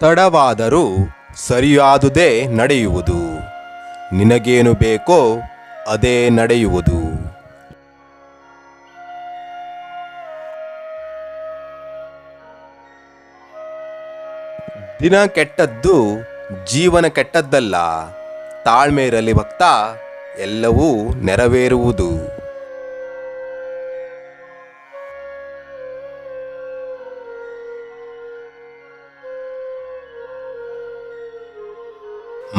ತಡವಾದರೂ ಸರಿಯಾದುದೇ ನಡೆಯುವುದು. ನಿನಗೇನು ಬೇಕೋ ಅದೇ ನಡೆಯುವುದು. ದಿನ ಕೆಟ್ಟದ್ದು ಜೀವನ ಕೆಟ್ಟದ್ದಲ್ಲ. ತಾಳ್ಮೆ ಇರಲಿ ಭಕ್ತ, ಎಲ್ಲವೂ ನೆರವೇರುವುದು.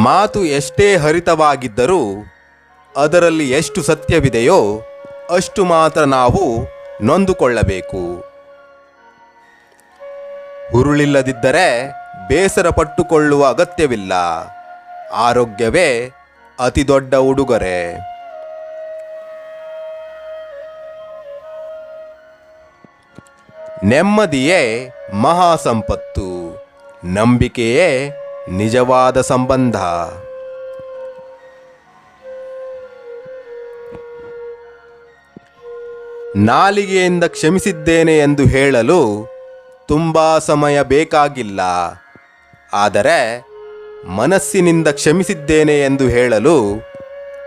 ಮಾತು ಎಷ್ಟೇ ಹರಿತವಾಗಿದ್ದರೂ ಅದರಲ್ಲಿ ಎಷ್ಟು ಸತ್ಯವಿದೆಯೋ ಅಷ್ಟು ಮಾತ್ರ ನಾವು ನೊಂದುಕೊಳ್ಳಬೇಕು. ಹುರುಳಿಲ್ಲದಿದ್ದರೆ ಬೇಸರ ಪಟ್ಟುಕೊಳ್ಳುವ ಅಗತ್ಯವಿಲ್ಲ. ಆರೋಗ್ಯವೇ ಅತಿದೊಡ್ಡ ಉಡುಗೊರೆ. ನೆಮ್ಮದಿಯೇ ಮಹಾ ಸಂಪತ್ತು ನಂಬಿಕೆಯೇ ನಿಜವಾದ ಸಂಬಂಧ. ನಾಲಿಗೆಯಿಂದ ಕ್ಷಮಿಸಿದ್ದೇನೆ ಎಂದು ಹೇಳಲು ತುಂಬ ಸಮಯ ಬೇಕಾಗಿಲ್ಲ. ಆದರೆ ಮನಸ್ಸಿನಿಂದ ಕ್ಷಮಿಸಿದ್ದೇನೆ ಎಂದು ಹೇಳಲು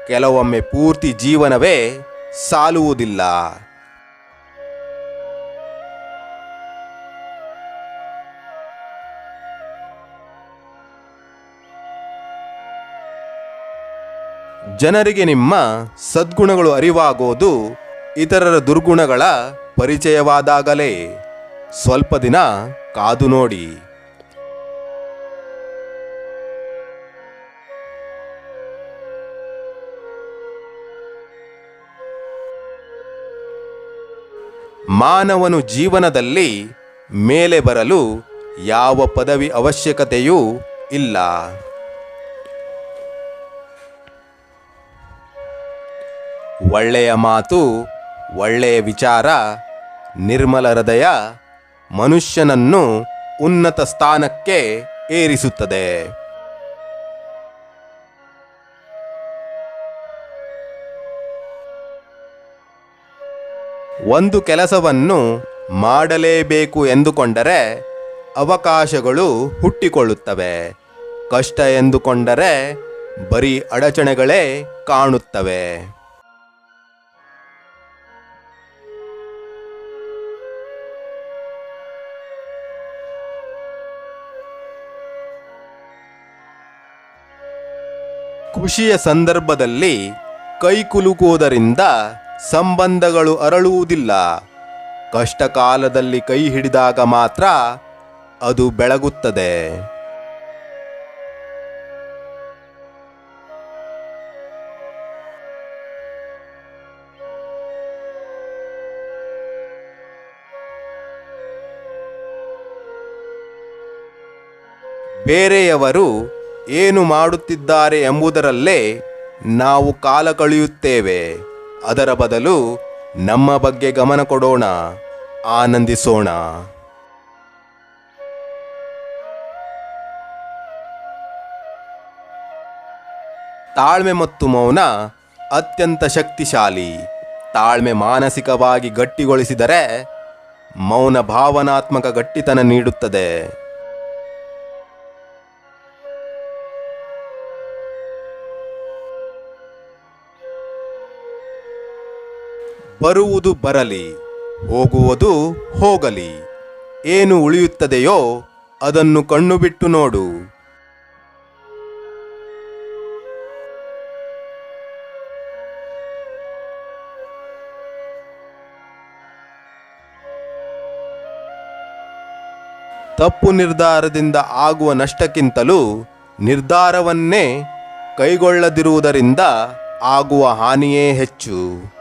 ಕೆಲವೊಮ್ಮೆ ಪೂರ್ತಿ ಜೀವನವೇ ಸಾಲುವುದಿಲ್ಲ. ಜನರಿಗೆ ನಿಮ್ಮ ಸದ್ಗುಣಗಳು ಅರಿವಾಗೋದು ಇತರರ ದುರ್ಗುಣಗಳ ಪರಿಚಯವಾದಾಗಲೇ. ಸ್ವಲ್ಪ ದಿನ ಕಾದು ನೋಡಿ. ಮಾನವನು ಜೀವನದಲ್ಲಿ ಮೇಲೆ ಬರಲು ಯಾವ ಪದವಿ ಅವಶ್ಯಕತೆಯೂ ಇಲ್ಲ. ಒಳ್ಳೆಯ ಮಾತು, ಒಳ್ಳೆಯ ವಿಚಾರ, ನಿರ್ಮಲ ಹೃದಯ ಮನುಷ್ಯನನ್ನು ಉನ್ನತ ಸ್ಥಾನಕ್ಕೆ ಏರಿಸುತ್ತದೆ. ಒಂದು ಕೆಲಸವನ್ನು ಮಾಡಲೇಬೇಕು ಎಂದುಕೊಂಡರೆ ಅವಕಾಶಗಳು ಹುಟ್ಟಿಕೊಳ್ಳುತ್ತವೆ. ಕಷ್ಟ ಎಂದುಕೊಂಡರೆ ಬರೀ ಅಡಚಣೆಗಳೇ ಕಾಣುತ್ತವೆ. ಖುಷಿಯ ಸಂದರ್ಭದಲ್ಲಿ ಕೈಕುಲುಕುವುದರಿಂದ ಸಂಬಂಧಗಳು ಅರಳುವುದಿಲ್ಲ. ಕಷ್ಟ ಕಾಲದಲ್ಲಿ ಕೈ ಹಿಡಿದಾಗ ಮಾತ್ರ ಅದು ಬೆಳಗುತ್ತದೆ. ಬೇರೆಯವರು ಏನು ಮಾಡುತ್ತಿದ್ದಾರೆ ಎಂಬುದರಲ್ಲೇ ನಾವು ಕಾಲ ಕಳೆಯುತ್ತೇವೆ. ಅದರ ಬದಲು ನಮ್ಮ ಬಗ್ಗೆ ಗಮನ ಕೊಡೋಣ, ಆನಂದಿಸೋಣ. ತಾಳ್ಮೆ ಮತ್ತು ಮೌನ ಅತ್ಯಂತ ಶಕ್ತಿಶಾಲಿ. ತಾಳ್ಮೆ ಮಾನಸಿಕವಾಗಿ ಗಟ್ಟಿಗೊಳಿಸಿದರೆ ಮೌನ ಭಾವನಾತ್ಮಕ ಗಟ್ಟಿತನ ನೀಡುತ್ತದೆ. ಬರುವುದು ಬರಲಿ, ಹೋಗುವುದು ಹೋಗಲಿ. ಏನು ಉಳಿಯುತ್ತದೆಯೋ ಅದನ್ನು ಕಣ್ಣು ಬಿಟ್ಟು ನೋಡು. ತಪ್ಪು ನಿರ್ಧಾರದಿಂದ ಆಗುವ ನಷ್ಟಕ್ಕಿಂತಲೂ ನಿರ್ಧಾರವನ್ನೇ ಕೈಗೊಳ್ಳದಿರುವುದರಿಂದ ಆಗುವ ಹಾನಿಯೇ ಹೆಚ್ಚು.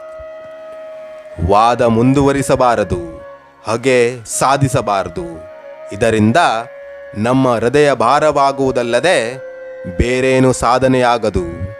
ವಾದ ಮುಂದುವರಿಸಬಾರದು ಹಾಗೆ ಸಾಧಿಸಬಾರದು. ಇದರಿಂದ ನಮ್ಮ ಹೃದಯ ಭಾರವಾಗುವುದಲ್ಲದೆ ಬೇರೇನು ಸಾಧನೆಯಾಗದು.